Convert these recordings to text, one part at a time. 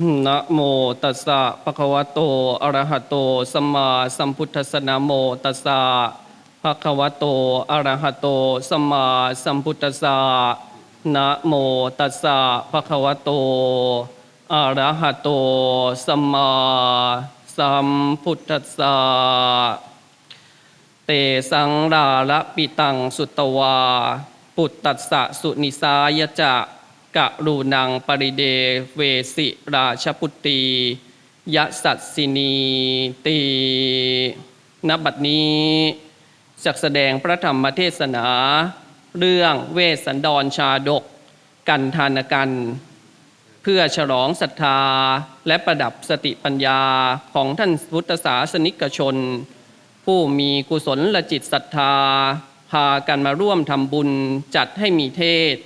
นะโมตัสสะภะคะวะโตอะระหะโตสัมมาสัมพุทธัสสะนะโมตัสสะภะคะวะโตอะระหะโตสัมมาสัมพุทธัสสะนะโมตัสสะภะคะวะโตอะระหะโตสัมมาสัมพุทธัสสะเตสังราระปิตังสุตวา ปุตตัสสะสุนิสายจะ กะรูนังปริเดเวสิราชพุตตียะสัตสินีตีณบัดนี้จักแสดงพระธรรมเทศนา เรื่องเวสสันดรชาดก กันทานกัน เพื่อฉลองศรัทธาและประดับสติปัญญาของท่านพุทธศาสนิกชน ผู้มีกุศลละจิตศรัทธา พากันมาร่วมทำบุญจัดให้มีเทศ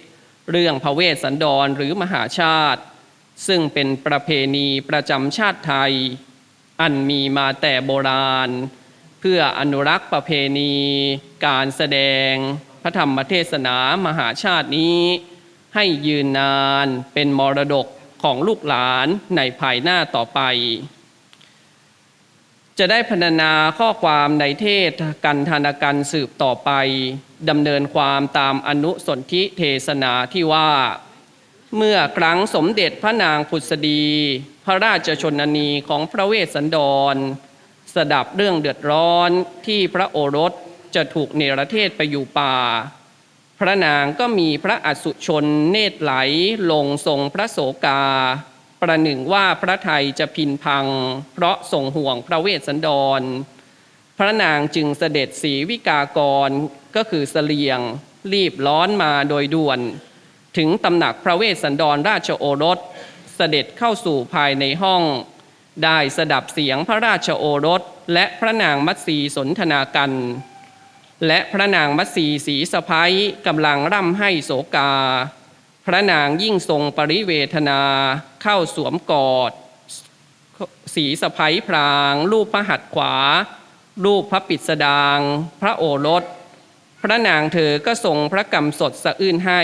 เรื่องพระเวสสันดรหรือมหาชาติ ซึ่งเป็นประเพณีประจำชาติไทย อันมีมาแต่โบราณ เพื่ออนุรักษ์ประเพณี การแสดง พระธรรมเทศนามหาชาตินี้ ให้ยืนนานเป็นมรดกของลูกหลานในภายหน้าต่อไป จะได้พรรณนาข้อความในเทศกันธนกันสืบต่อไปดำเนินความตามอนุสนธิเทศนาที่ว่า เมื่อครั้งสมเด็จพระนางผุษดี พระราชชนนีของพระเวสสันดร สดับเรื่องเดือดร้อนที่พระโอรสจะถูกเนรเทศไปอยู่ป่า พระนางก็มีพระอสุชนเนตรไหลลงทรงพระโสกา ประหนึ่งว่าพระไทยจะพินพัง เพราะทรงห่วงพระเวสสันดร พระนางจึงเสด็จศรีวิกากรก็คือเสลียง รีบร้อนมาโดยด่วน ถึงตำหนักพระเวสสันดรราชโอรส เสด็จเข้าสู่ภายในห้อง ได้สดับเสียงพระราชโอรส และพระนางมัตสีสนทนากัน และพระนางมัตสีสีสะพ้ยกำลังร่ำให้โสกา พระนางยิ่งทรงปริเวทนาเข้าสวมกอด สีสะพ้ยพราง รูปพระหัตถ์ขวา รูปพระปิดสดาง พระโอรส พระนางเธอก็ทรงพระกำสดสะอื้นให้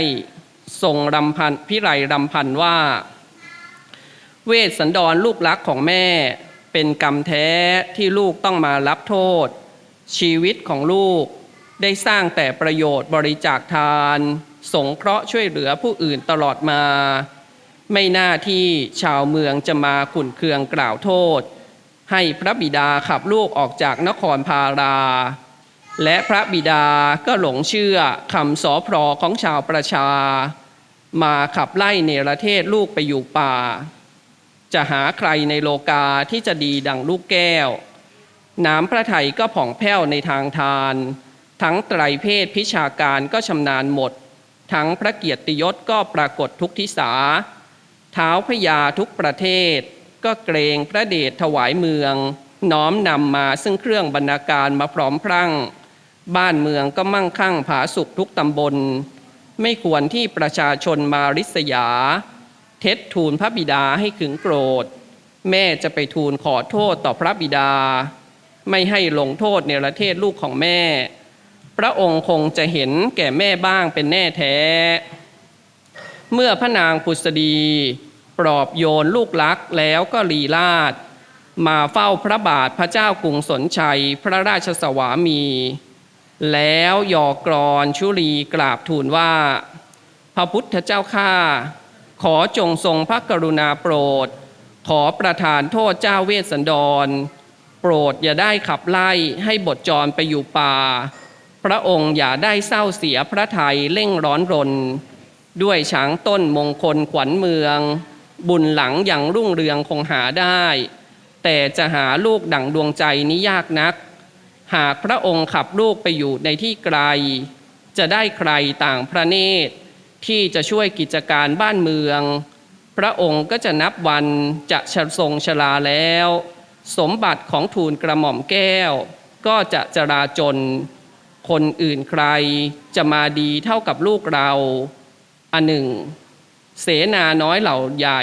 ทรงรำพันพิไรรำพันว่า เวสสันดรลูกรักของแม่ เป็นกรรมแท้ที่ลูกต้องมารับโทษ ชีวิตของลูกได้สร้างแต่ประโยชน์บริจาคทาน สงเคราะห์ช่วยเหลือผู้อื่นตลอดมา ไม่น่าที่ชาวเมืองจะมาขุนเคืองกล่าวโทษ ให้พระบิดาขับลูกออกจากนครพารา และพระบิดาก็หลงเชื่อคำสอพรอของชาวประชา มาขับไล่เนรเทศลูกไปอยู่ป่า จะหาใครในโลกาที่จะดีดังลูกแก้ว น้ำพระไทยก็ผ่องแผ้วในทางทาน ทั้งไตรเพศพิชาการก็ชำนาญหมด ทั้งพระเกียรติยศก็ปรากฏทุกทิสาเท้าพญาทุกประเทศ ก็เกรงพระเดชถวายเมือง น้อมนำมาซึ่งเครื่องบรรณาการมาพร้อมพรั่ง บ้านเมืองก็มั่งคั่งผาสุกทุกตำบล ไม่ควรที่ประชาชนมาริษยา เท็จทูลพระบิดาให้ขึงโกรธ แม่จะไปทูลขอโทษต่อพระบิดา ไม่ให้ลงโทษในประเทศลูกของแม่ พระองค์คงจะเห็นแก่แม่บ้างเป็นแน่แท้ เมื่อพระนางพุษดี ปลอบโยนลูกลักแล้วก็ลีลาด มาเฝ้าพระบาทพระเจ้ากรุงสนชัยพระราชสวามี แล้วยอกกรอนชุลีกราบทูลว่า พระพุทธเจ้าข้าขอจงทรงพระกรุณาโปรด ขอประทานโทษเจ้าเวสสันดร โปรดอย่าได้ขับไล่ให้บทจรไปอยู่ป่า พระองค์อย่าได้เศร้าเสียพระทัยเร่งร้อนรน ด้วยช้างต้นมงคลขวัญเมือง บุญหลังอย่างรุ่งเรืองคงหาได้ แต่จะหาลูกดั่งดวงใจนี้ยากนัก หากพระองค์ขับลูกไปอยู่ในที่ไกล จะได้ใครต่างพระเนตร ที่จะช่วยกิจการบ้านเมือง พระองค์ก็จะนับวันจะชทรงชลาแล้ว สมบัติของทูลกระหม่อมแก้ว ก็จะจราจน คนอื่นใครจะมาดีเท่ากับลูกเรา อันหนึ่ง เสนาน้อยเหล่าใหญ่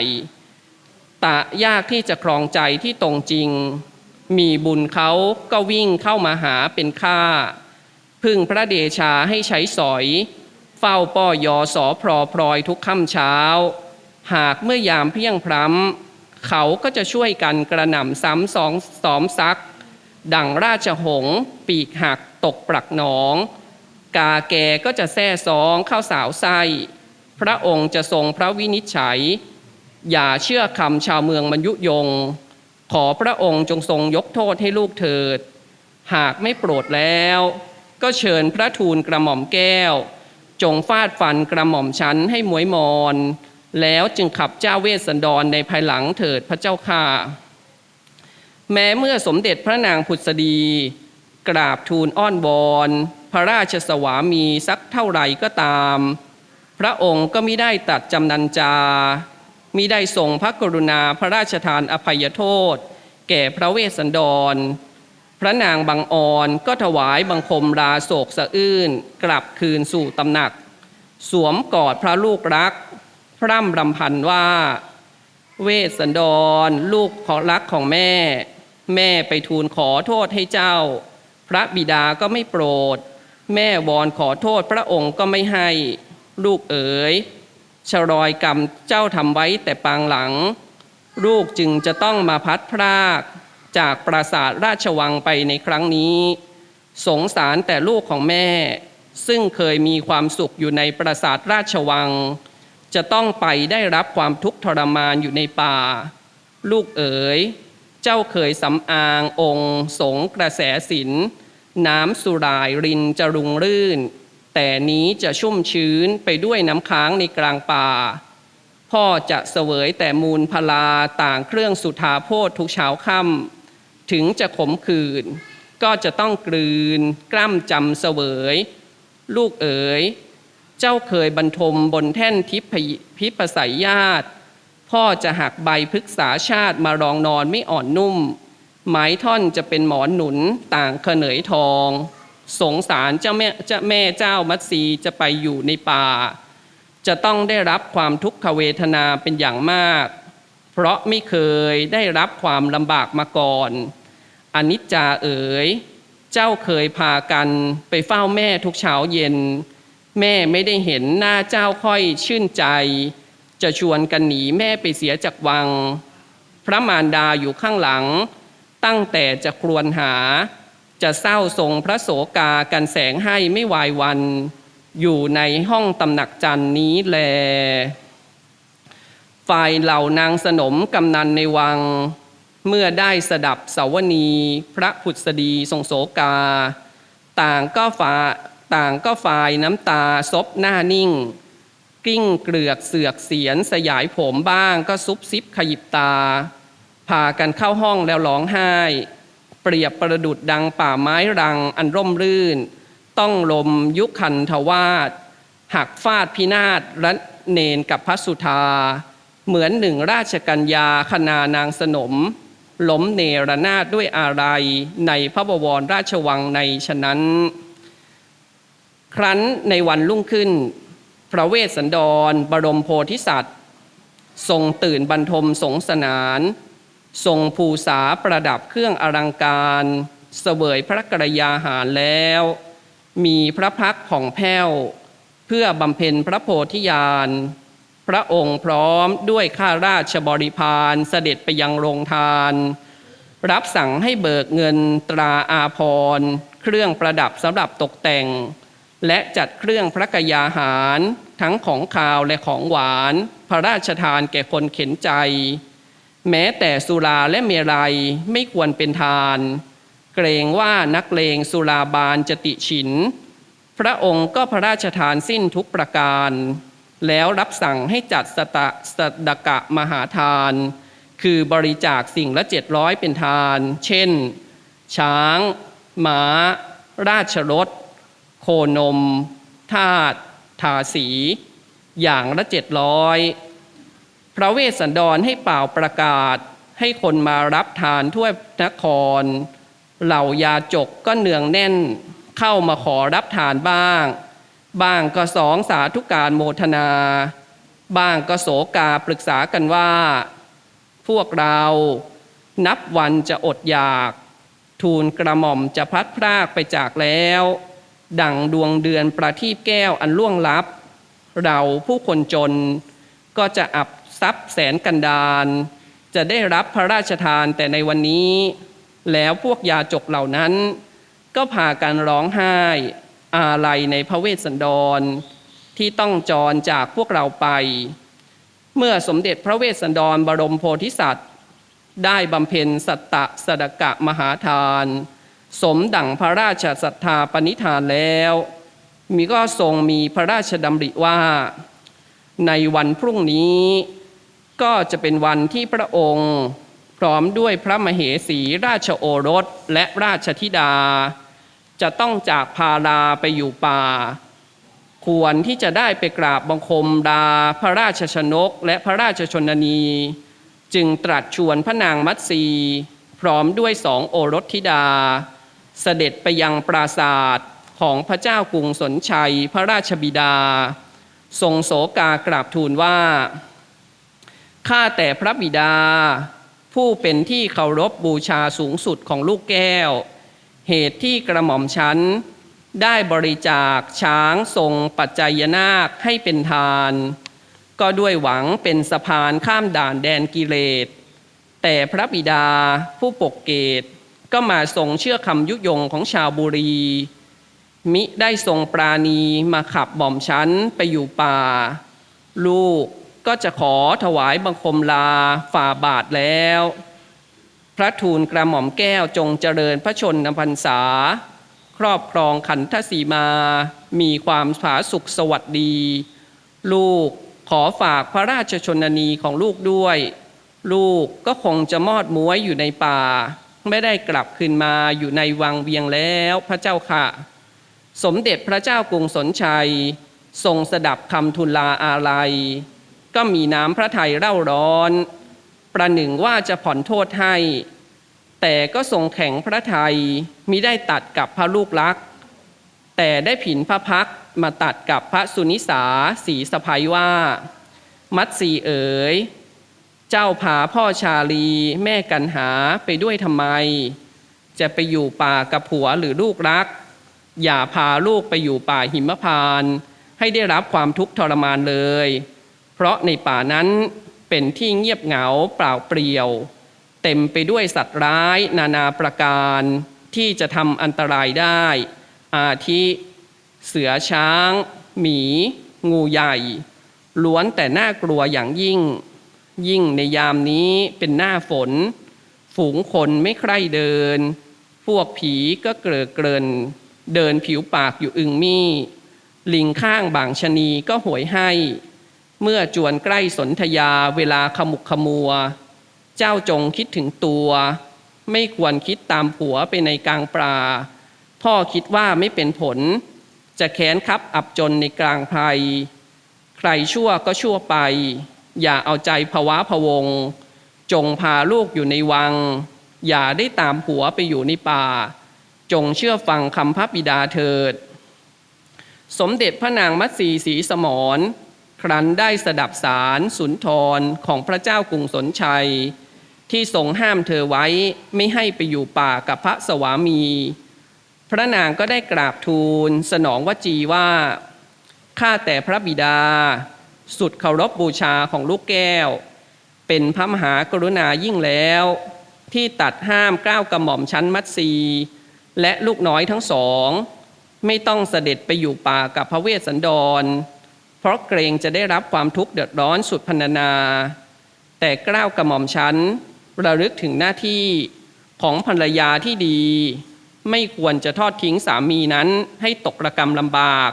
ตะยากที่จะครองใจที่ตรงจริง มีบุญเขาก็วิ่งเข้ามาหาเป็นข้าพึ่งพระเดชาให้ใช้สอย เฝ้าป้อยอสอพรอพลอยทุกค่ำเช้า หากเมื่อยามเพียงพร้ำเขาก็จะช่วยกันกระหน่ำซ้ำสองสอมซัก ดังราชหงปีกหัก ตกปลักหนอง กาแกก็จะแซ่ซองข้าวสาวไส้ พระองค์จะทรงพระวินิจฉัย อย่าเชื่อคำชาวเมืองมันยุยง ขอพระองค์จงทรงยกโทษให้ลูกเถิด หากไม่โปรดแล้ว ก็เชิญพระทูลกระหม่อมแก้ว จงฟาดฟันกระหม่อมชั้นให้หมวยมอนแล้วจึงขับเจ้าเวสสันดรในภายหลังเถิดพระเจ้าค่ะแม้เมื่อสมเด็จพระนางผุดดี กราบทูลอ้อนวอนพระราชสวามีสักเท่าไหร่ก็ตาม พระองค์ก็มิได้ตัดจำนันจามิได้ทรงพระกรุณาพระราชทานอภัยโทษ แก่พระเวสสันดร พระนางบางออนก็ถวายบังคมลาโศกสะอื้นกลับคืนสู่ตำหนัก สวมกอดพระลูกรัก พร่ำรำพันว่า เวสสันดร ลูกของรักของแม่ แม่ไปทูลขอโทษให้เจ้า พระบิดาก็ไม่โปรด แม่วอนขอโทษพระองค์ก็ไม่ให้ลูกเอ๋ยชรอยกรรมเจ้าทำไว้แต่ปางหลัง ลูกจึงจะต้องมาพัดพราก จากปราสาทราชวังไปในครั้งนี้ สงสารแต่ลูกของแม่ ซึ่งเคยมีความสุขอยู่ในปราสาทราชวัง จะต้องไปได้รับความทุกข์ทรมานอยู่ในป่า ลูกเอ๋ย เจ้าเคยสำอางองค์ สงกระแสสินน้ำสุรายรินจะรุงรื่น แต่นี้จะชุ่มชื้นไปด้วยน้ำค้างในกลางป่า พ่อจะเสวยแต่มูลพลาต่างเครื่องสุธาโพธทุกเช้าค่ำถึงจะขมขื่นก็จะต้องกลืน กล้ำจำเสวย ลูกเอ๋ย เจ้าเคยบรรทมบนแท่นทิพยพิปสัยญาติ พ่อจะหักใบพฤกษาชาติมารองนอนไม่อ่อนนุ่ม ไม้ท่อนจะเป็นหมอนหนุนต่างเขนยทอง สงสารเจ้าแม่เจ้าแม่เจ้ามัตสีจะไปอยู่ในป่า จะต้องได้รับความทุกขเวทนาเป็นอย่างมาก เพราะไม่เคยได้รับความลำบากมาก่อน อนิจจาเอ๋ย เจ้าเคยพากันไปเฝ้าแม่ทุกเช้าเย็น แม่ไม่ได้เห็นหน้าเจ้าค่อยชื่นใจ จะชวนกันหนีแม่ไปเสียจากวัง พระมารดาอยู่ข้างหลัง ตั้งแต่จะครวญหา จะเศร้าทรงพระโสกากันแสงให้ไม่วายวัน อยู่ในห้องตำหนักจันนี้แล ฝ่ายเหล่านางสนมกำนันในวัง เมื่อได้สดับสาวนีพระผุดสดีทรงโสกา ต่างก็ฝ่าต่างก็ฝ่ายน้ำตาซบหน้านิ่ง กลิ้งเกลือกเสือกเสียน สยายผมบ้าง ก็ซุบซิบขยิบตา พากันเข้าห้องแล้วร้องไห้ เปรียบประดุดดังป่าไม้รังอันร่มรื่น ต้องลมยุคคันทวาดหักฟาดพินาศรัเนนกับพระสุธา เหมือนหนึ่งราชกัญญาคณานางสนมล้มเนรนาศด้วยอะไรในพระบวรราชวังในฉะนั้น ครั้นในวันรุ่งขึ้น พระเวสสันดร บรมโพธิสัตว์ ทรงตื่นบรรทมสงสนาน ทรงภูษาประดับเครื่องอลังการเสวยพระกรยาหารแล้ว มีพระพักผ่องแผ้ว เพื่อบำเพ็ญพระโพธิญาณ พระองค์พร้อมด้วยข้าราชบริพารเสด็จไปยังโรงทาน รับสั่งให้เบิกเงินตราอาพรณ์เครื่องประดับสำหรับตกแต่ง และจัดเครื่องพระกยาหาร ทั้งของคาวและของหวาน พระราชทานแก่คนเข็นใจ แม้แต่สุราและเมรัยไม่ควรเป็นทาน เกรงว่านักเลงสุราบานจะติฉิน พระองค์ก็พระราชทานสิ้นทุกประการ แล้วรับสั่งให้จัดสตะสดกะมหาทาน คือบริจาคสิ่งละเจ็ดร้อยเป็นทาน เช่น ช้าง หมา ราชรถ คนมทาตทาสี อย่างละเจ็ดร้อยพระเวสสันดรให้เป่าประกาศให้คนมารับทานทั่วนคร เหล่ายาจกก็เนืองแน่นเข้ามาขอรับทานบ้าง บ้างก็สองสาธุการโมทนา บ้างก็โสกาปรึกษากันว่า พวกเรานับวันจะอดอยาก ทูลกระหม่อมจะพัดพรากไปจากแล้ว ดังดวงเดือนประทีปแก้วอันล่วงลับ เราผู้คนจนก็จะอับทรัพย์แสนกันดานจะได้รับพระราชทานแต่ในวันนี้ แล้วพวกยาจกเหล่านั้น ก็พากันร้องไห้ อาลัยในพระเวสสันดร ที่ต้องจรจากพวกเราไป เมื่อสมเด็จพระเวสสันดรบรมโพธิสัตว์ ได้บำเพ็ญสัตตะสดกะมหาทาน สมดั่งพระราชศรัทธาปณิธานแล้ว มีก็ทรงมีพระราชดำริว่า ในวันพรุ่งนี้ก็จะเป็นวันที่พระองค์พร้อมด้วยพระมเหสีราชโอรสและราชธิดา จะต้องจากพาลาไปอยู่ป่า ควรที่จะได้ไปกราบบังคมดาพระราชชนกและพระราชชนนี จึงตรัสชวนพระนางมัตสีพร้อมด้วยสองโอรสธิดา เสด็จไปยังปราศาสตร์ของพระเจ้ากรุงสนชัยพระราชบิดา ทรงโศกากราบทูลว่าข้าแต่พระบิดา ผู้เป็นที่เคารพบูชาสูงสุดของลูกแก้ว เหตุที่กระหม่อมชั้น ได้บริจาคช้างทรงปัจจัยนาคให้เป็นทาน ก็ด้วยหวังเป็นสะพานข้ามด่านแดนกิเลสแต่พระบิดาผู้ปกเกต ก็มาทรงเชื่อคำยุยงของชาวบุรี มิได้ทรงปราณีมาขับบ่อมชั้นไปอยู่ป่า ลูกก็จะขอถวายบังคมลาฝ่าบาทแล้ว พระทูลกระหม่อมแก้วจงเจริญพระชนนพรรษา ครอบครองขันธสีมา มีความผาสุขสวัสดี ลูกขอฝากพระราชชนนีของลูกด้วย ลูกก็คงจะมอดม้วยอยู่ในป่า ไม่ได้กลับคืนมาอยู่ในวังเวียงแล้วพระเจ้าค่ะ สมเด็จพระเจ้ากรุงสนชัย ทรงสดับคำทูลลาอาลัย ก็มีน้ำพระทัยเร่าร้อน ประหนึ่งว่าจะผ่อนโทษให้ แต่ก็ทรงแข็งพระทัยมิได้ตัดกับพระลูกลัก แต่ได้ผินพระพักมาตัดกับพระสุนิสาสีสะพายว่า มัตสีเอ๋ย เจ้าพาพ่อชาลีแม่กันหาไปด้วยทำไม จะไปอยู่ป่ากับผัวหรือลูกรัก อย่าพาลูกไปอยู่ป่าหิมพาน ให้ได้รับความทุกข์ทรมานเลย เพราะในป่านั้นเป็นที่เงียบเหงาเปล่าเปลี่ยว เต็มไปด้วยสัตว์ร้ายนานาประการที่จะทำอันตรายได้ อาทิเสือช้าง หมี งูใหญ่ ล้วนแต่น่ากลัวอย่างยิ่ง ยิ่งในยามนี้เป็นหน้าฝน ฝูงคนไม่ใคร่เดิน พวกผีก็เกลือเกิน เดินผิวปากอยู่อึงมี่ ลิงข้างบางชะนีก็หวยให้ เมื่อจวนใกล้สนธยาเวลาขมุกขมัว เจ้าจงคิดถึงตัว ไม่ควรคิดตามผัวไปในกลางปลา พ่อคิดว่าไม่เป็นผล จะแค้นคับอับจนในกลางไพรใครชั่วก็ชั่วไป อย่าเอาใจภาวะพวง จงพาลูกอยู่ในวัง อย่าได้ตามผัวไปอยู่ในป่า จงเชื่อฟังคำพระบิดาเถิด สมเด็จพระนางมัตสีศรีสมรครั้นได้สดับสารสุนทรของพระเจ้ากรุงสนชัย ที่ทรงห้ามเธอไว้ไม่ให้ไปอยู่ป่ากับพระสวามี พระนางก็ได้กราบทูลสนองวจีว่าข้าแต่พระบิดา สุดเคารพบบูชาของลูกแก้ว เป็นพระมหากรุณายิ่งแล้ว ที่ตัดห้ามเกล้าวกระหม่อมชั้นมัตสีและลูกน้อยทั้งสอง ไม่ต้องเสด็จไปอยู่ป่ากับพระเวสสันดร เพราะเกรงจะได้รับความทุกข์เดือดร้อนสุดพรรณนา แต่เกล้าวกระหม่อมชั้นระลึกถึงหน้าที่ของภรรยาที่ดี ไม่ควรจะทอดทิ้งสามีนั้นให้ตกระกรรมลำบาก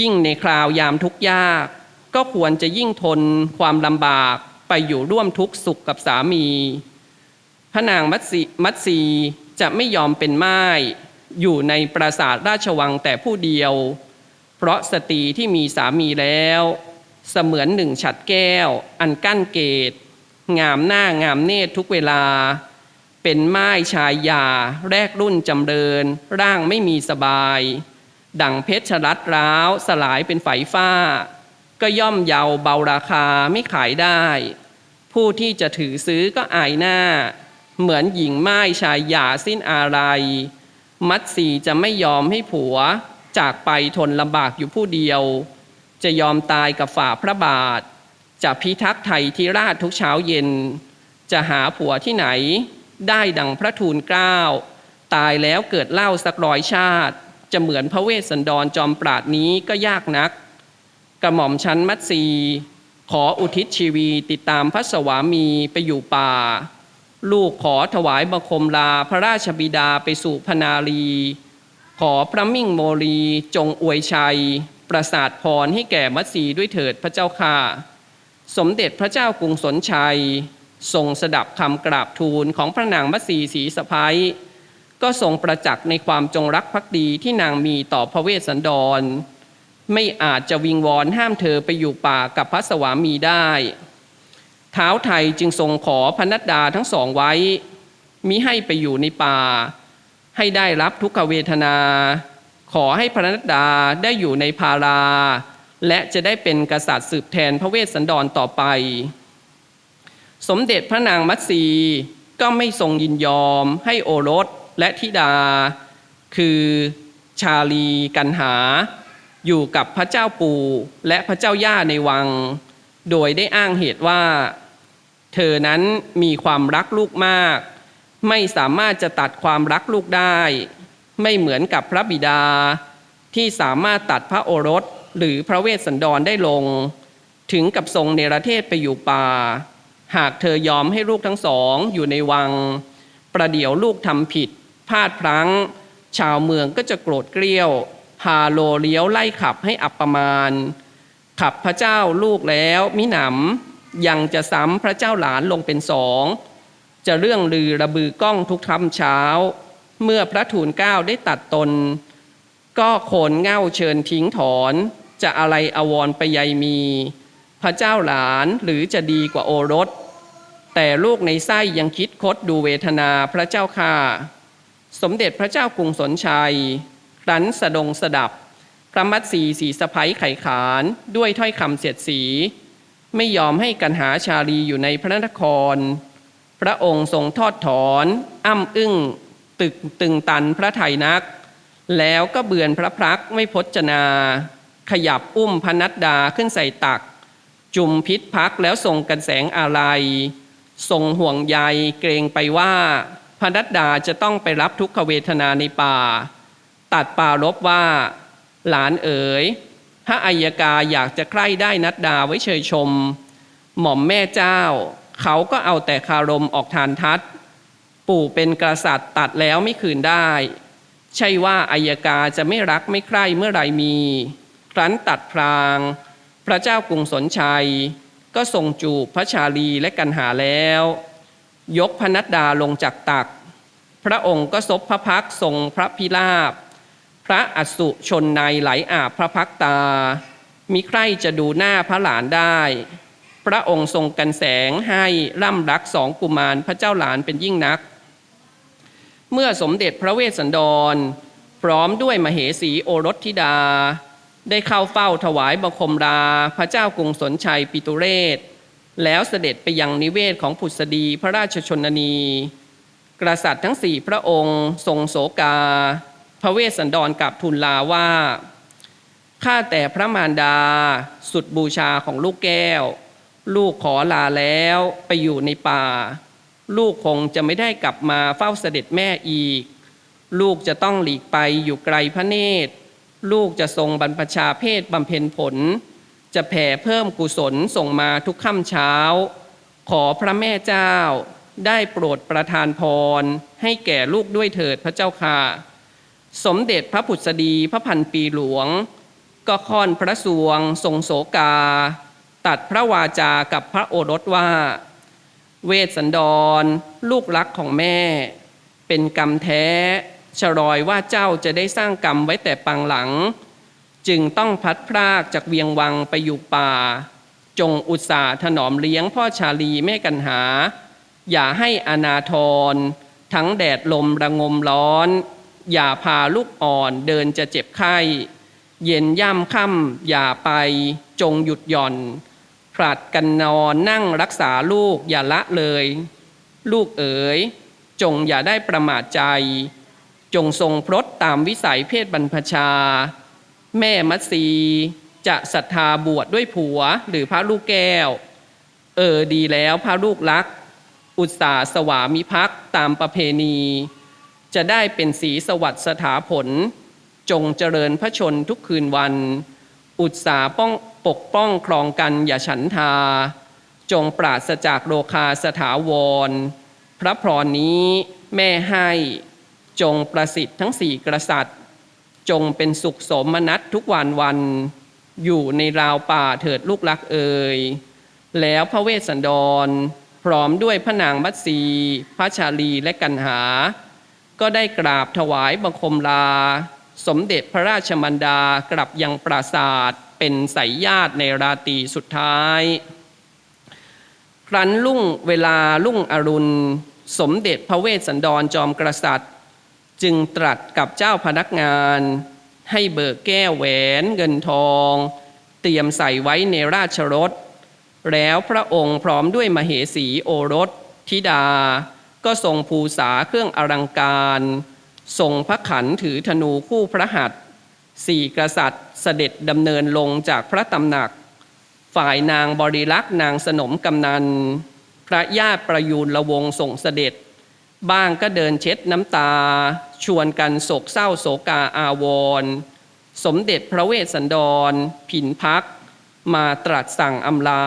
ยิ่งในคราวยามทุกข์ยาก ก็ควรจะยิ่งทนความลำบากไปอยู่ร่วมทุกข์สุขกับสามี พระนางมัตสีมัตสีจะไม่ยอมเป็นม่ายอยู่ในปราสาทราชวังแต่ผู้เดียว เพราะสตรีที่มีสามีแล้ว เสมือนหนึ่งฉัดแก้ว อันกั้นเกต งามหน้างามเนตรทุกเวลา เป็นไม้ชายยา แรกรุ่นจำเริญ ร่างไม่มีสบาย ดังเพชรรัดร้าวสลายเป็นไฝฟ้า ก็ย่อมเยาเบาราคาไม่ขายได้ ผู้ที่จะถือซื้อก็อายหน้า เหมือนหญิงไม้ชายหย่าสิ้นอะไร มัดสีจะไม่ยอมให้ผัว จากไปทนลำบากอยู่ผู้เดียว จะยอมตายกับฝ่าพระบาท จะพิทักษ์ไทยที่ราชทุกเช้าเย็น จะหาผัวที่ไหน ได้ดังพระทูลเกล้าตายแล้วเกิดเล่าสักร้อยชาติ จะเหมือนพระเวสสันดรจอมปราดนี้ก็ยากนัก กระหม่อมชั้นมัตสีขออุทิศชีวีติดตามพระสวามีไปอยู่ป่า ลูกขอถวายบังคมลาพระราชบิดาไปสู่พนาลี ขอพระมิ่งโมลีจงอวยชัย ประสาทพรให้แก่มัตสีด้วยเถิดพระเจ้าค่ะ สมเด็จพระเจ้ากรุงสนชัยทรงสดับคำกราบทูลของพระนางมัตสีสีสะพ้ยก็ทรงประจักษ์ในความจงรักภักดีที่นางมีต่อพระเวสสันดร ไม่อาจจะวิงวอนห้ามเธอไปอยู่ป่ากับพระสวามีได้เท้าวไทยจึงทรงขอพนัดดาทั้งสองไว้ มิให้ไปอยู่ในป่า ให้ได้รับทุกขเวทนา ขอให้พระนัดดาได้อยู่ในพารา และจะได้เป็นกษัตริย์สืบแทนพระเวสสันดรต่อไป สมเด็จพระนางมัตสีก็ไม่ทรงยินยอมให้โอรสและธิดา คือชาลีกันหา อยู่กับพระเจ้าปู่และพระเจ้าย่าในวัง โดยได้อ้างเหตุว่า เธอนั้นมีความรักลูกมาก ไม่สามารถจะตัดความรักลูกได้ ไม่เหมือนกับพระบิดา ที่สามารถตัดพระโอรสหรือพระเวสสันดรได้ลง ถึงกับทรงเนรเทศไปอยู่ป่า หากเธอยอมให้ลูกทั้งสองอยู่ในวัง ประเดี๋ยวลูกทำผิดพลาดพลั้ง ชาวเมืองก็จะโกรธเกรี้ยว พาโลเลี้ยวไล่ขับให้อับประมาณ ขับพระเจ้าลูกแล้วมิหนำยังจะซ้ำพระเจ้าหลานลงเป็นสอง จะเรื่องลือระบือกล้องทุกค่ำเช้า เมื่อพระทูลเก้าได้ตัดตน ก็โขนเง่าเชิญทิ้งถอน จะอะไรอวรไปใยมี พระเจ้าหลานหรือจะดีกว่าโอรส แต่ลูกในไส้ยังคิดคดดูเวทนาพระเจ้าค่าสมเด็จพระเจ้ากรุงสนชัย รั้นสะดงสดับ พระมัตสีสีสะพ้ยไข่ขานด้วยถ้อยคำเสียดสี ไม่ยอมให้กันหาชาลีอยู่ในพระนคร พระองค์ทรงทอดถอน อ้ำอึ้งตึกตึงตันพระไทยนัก แล้วก็เบือนพระพรักไม่พจนา ขยับอุ้มพนัดดาขึ้นใส่ตัก จุมพิษพักแล้วส่งกันแสงอะไรทรงห่วงใยเกรงไปว่าพนัดดาจะต้องไปรับทุกขเวทนาในป่า ตัดปารบว่า หลานเอ๋ยพระอัยกาอยากจะใคร่ได้นัดดาไว้เชยชม หม่อมแม่เจ้า เขาก็เอาแต่คารมออกทานทัด ปู่เป็นกษัตริย์ตัดแล้วไม่คืนได้ ใช่ว่าอัยกาจะไม่รักไม่ใคร่เมื่อไรมีครั้นตัดพราง พระเจ้ากรุงสนชัย ก็ทรงจูบพระชาลีและกันหาแล้ว ยกพนัดดาลงจากตัก พระองค์ก็ซบพระพักทรงพระพิราบ พระอสุชนในไหลอาบพระพักตามีใครจะดูหน้าพระหลานได้ พระองค์ทรงกันแสงให้ร่ำรักสองกุมารพระเจ้าหลานเป็นยิ่งนัก เมื่อสมเด็จพระเวสสันดร พร้อมด้วยมเหสีโอรสธิดา ได้เข้าเฝ้าถวายบังคมลาพระเจ้ากรุงสนชัยปิตุเรศ แล้วเสด็จไปยังนิเวศของผุษดีพระราชชนนี กษัตริย์ทั้งสี่พระองค์ทรงโศกา พระเวสสันดรกลับทูลลาว่า ข้าแต่พระมารดา สุดบูชาของลูกแก้ว ลูกขอลาแล้วไปอยู่ในป่า ลูกคงจะไม่ได้กลับมาเฝ้าเสด็จแม่อีก ลูกจะต้องหลีกไปอยู่ไกลพระเนตร ลูกจะทรงบรรพชาเพศบำเพ็ญผล จะแผ่เพิ่มกุศลส่งมาทุกค่ำเช้า ขอพระแม่เจ้าได้โปรดประทานพร ให้แก่ลูกด้วยเถิดพระเจ้าค่ะ สมเด็จพระผุษดีพระพันปีหลวง ก็ค่อนพระสวงทรงโสกา ตัดพระวาจากับพระโอรสว่า เวสสันดร ลูกรักของแม่ เป็นกรรมแท้ ชรอยว่าเจ้าจะได้สร้างกรรมไว้แต่ปังหลัง จึงต้องพัดพรากจากเวียงวังไปอยู่ป่า จงอุตสาห์ถนอมเลี้ยงพ่อชาลีแม่กันหา อย่าให้อนาทร ทั้งแดดลมระงมร้อน อย่าพาลูกอ่อนเดินจะเจ็บไข้ เย็นย่ำค่ำอย่าไปจงหยุดหย่อนผลัดกันนอนนั่งรักษาลูกอย่าละเลย ลูกเอ๋ย จงอย่าได้ประมาทใจ จงทรงพรตตามวิสัยเพศบรรพชา แม่มัตสีจะศรัทธาบวชดด้วยผัวหรือพระลูกแก้ว เออดีแล้วพระลูกรัก อุตสาสวามิภักด์ตามประเพณี จะได้เป็นสีสวัสดิ์สถาผล จงเจริญพระชนทุกคืนวัน อุตสาป้องปกป้องครองกันอย่าฉันทา จงปราศจากโรคาสถาวร พระพรนี้แม่ให้จงประสิทธิ์ทั้งสี่กษัตริย์ จงเป็นสุขสมนัตทุกวันวัน อยู่ในราวป่าเถิดลูกรักเอ่ยแล้วพระเวสสันดร พร้อมด้วยพระนางมัตสีพระชาลีและกันหา ก็ได้กราบถวายบังคมลา สมเด็จพระราชมันดากลับยังปราศาสตร์เป็นสายญาติในราตรีสุดท้าย ครั้นลุ่งเวลาลุ่งอรุณ สมเด็จพระเวสสันดรจอมกษัตริย์ จึงตรัสกับเจ้าพนักงาน ให้เบิกแก้วแหวนเงินทอง เตรียมใส่ไว้ในราชรถ แล้วพระองค์พร้อมด้วยมเหสีโอรสธิดา ก็ทรงภูษาเครื่องอลังการทรงพระขันถือธนูคู่พระหัตถ์สี่กษัตริย์เสด็จดำเนินลงจากพระตำหนัก ฝ่ายนางบริลักษ์นางสนมกำนัน พระญาติประยูนละวงส่งเสด็จ บ้างก็เดินเช็ดน้ำตา ชวนกันโศกเศร้าโศกาอาวร สมเด็จพระเวสสันดร ผินพัก มาตรัสสั่งอำลา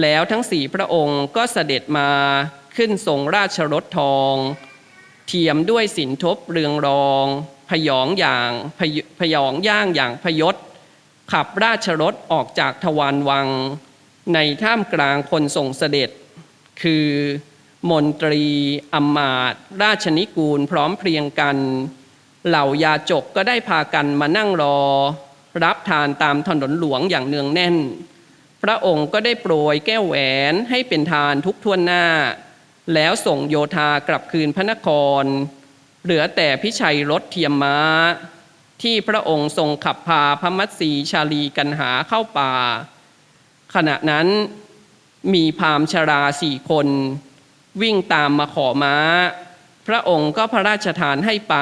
แล้วทั้งสี่พระองค์ก็เสด็จมา ขึ้นทรงราชรถทอง เทียมด้วยสินทบเรืองรองพยองอย่างพยพยองย่างอย่างพยศ ขับราชรถออกจากทวารวัง ในท่ามกลางคนส่งเสด็จ คือมนตรีอมาตราชนิกูลพร้อมเพรียงกัน เหล่ายาจกก็ได้พากันมานั่งรอ รับทานตามถนนหลวงอย่างเนืองแน่น พระองค์ก็ได้โปรยแก้วแหวนให้เป็นทานทุกทวนหน้า แล้วส่งโยธากลับคืนพระนคร เหลือแต่พิชัยรถเทียมม้า ที่พระองค์ทรงขับพาพระมัตสีชาลีกันหาเข้าป่า ขณะนั้นมีพามชราสี่คน วิ่งตามมาขอม้า พระองค์ก็พระราชทานให้ไป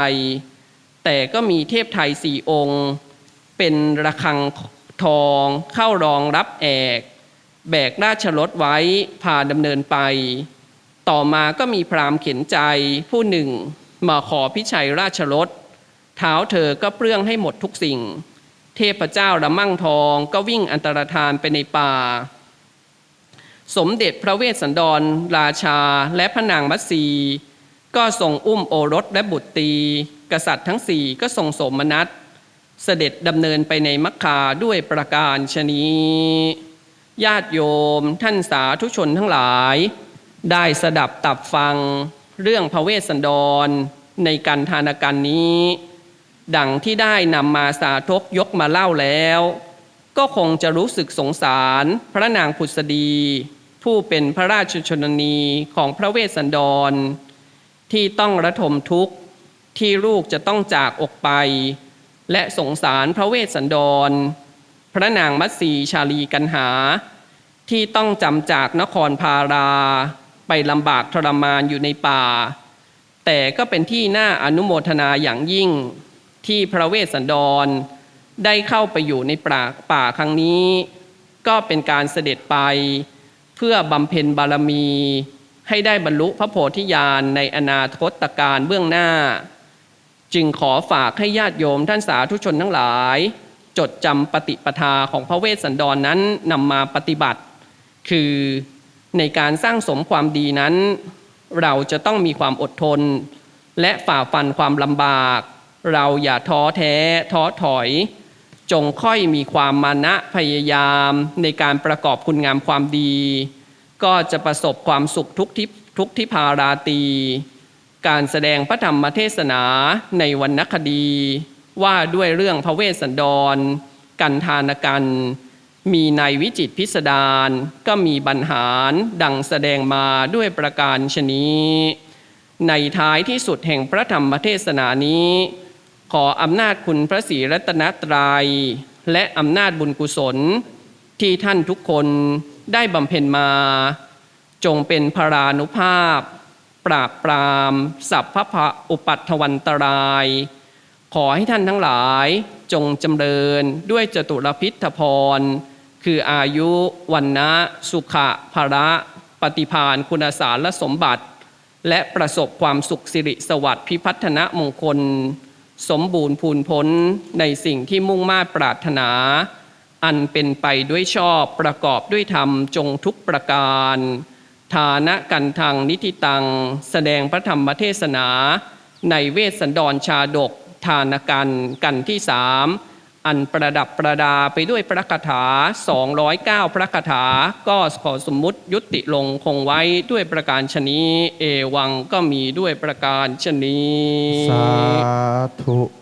แต่ก็มีเทพไทยสี่องค์ เป็นระฆังทองเข้ารองรับแอก แบกราชรถไว้พาดำเนินไป ต่อมาก็มีพราหมณ์เข็นใจผู้หนึ่งมาขอพิชัยราชรถเท้าเธอก็เปลื้องให้หมดทุกสิ่ง เทพเจ้าละมั่งทองก็วิ่งอันตรธานไปในป่า สมเด็จพระเวสสันดร ราชาและพระนางมัตสีก็ทรงอุ้มโอรสและบุตรตีกษัตริย์ทั้งสี่ก็ทรงสมนัตเสด็จดำเนินไปในมัคคาด้วยประการชนีญาติโยมท่านสาธุชนทั้งหลาย ได้สดับตับฟังเรื่องพระเวสสันดร ในการทานกันนี้ ดังที่ได้นำมาสาธกยกมาเล่าแล้ว ก็คงจะรู้สึกสงสารพระนางผุษดี ผู้เป็นพระราชชนนีของพระเวสสันดร ที่ต้องระทมทุกข์ที่ลูกจะต้องจากอกไป และสงสารพระเวสสันดร พระนางมัตสีชาลีกันหา ที่ต้องจำจากนครพารา ไปลำบากทรมานอยู่ในป่า แต่ก็เป็นที่น่าอนุโมทนาอย่างยิ่งที่พระเวสสันดร ได้เข้าไปอยู่ในป่าป่าครั้งนี้ ก็เป็นการเสด็จไป เพื่อบำเพ็ญบารมี ให้ได้บรรลุพระโพธิญาณในอนาคตการเบื้องหน้า จึงขอฝากให้ญาติโยมท่านสาธุชนทั้งหลาย จดจำปฏิปทาของพระเวสสันดรนนั้นนำมาปฏิบัติ คือ ในการสร้างสมความดีนั้น เราจะต้องมีความอดทน และฝ่าฟันความลำบาก เราอย่าท้อแท้ ท้อถอย จงค่อยมีความมานะพยายามในการประกอบคุณงามความดี ก็จะประสบความสุขทุกทิทุกทิพาราตีการแสดงพระธรรมเทศนาในวรรณคดี ว่าด้วยเรื่องพระเวสสันดร กันทานกัน มีในวิจิตพิสดารก็มีบรรหารดังแสดงมาด้วยประการชนีในท้ายที่สุดแห่งพระธรรมเทศนานี้ ขออำนาจคุณพระศรีรัตนตรยัย และอำนาจบุญกุศล ที่ท่านทุกคนได้บำเพ็ญมา จงเป็นพรานุภาพ ปราบปรามสัพพะพะอุปัตถวันตราย ขอให้ท่านทั้งหลายจงจำเริญด้วยจตุรพิทพร คืออายุวันนะสุขะภระปฏิภาณคุณสารสมบัติ และประสบความสุขสิริสวัสดิ์พิพัฒนมงคล สมบูรณ์พูนพ้นในสิ่งที่มุ่งมา่ปรารถนา อันเป็นไปด้วยชอบประกอบด้วยธรรมจงทุกประการ ฐานะกันทางนิติตัง แสดงพระธรรมเทศนา ในเวสสันดรชาดก ทานกันกันที่สาม อันประดับประดาไปด้วยพระคาถา 209 พระคาถา ก็ขอสมมุติยุติลงคงไว้ด้วยประการชนีเอวังก็มีด้วยประการชนีสาธุ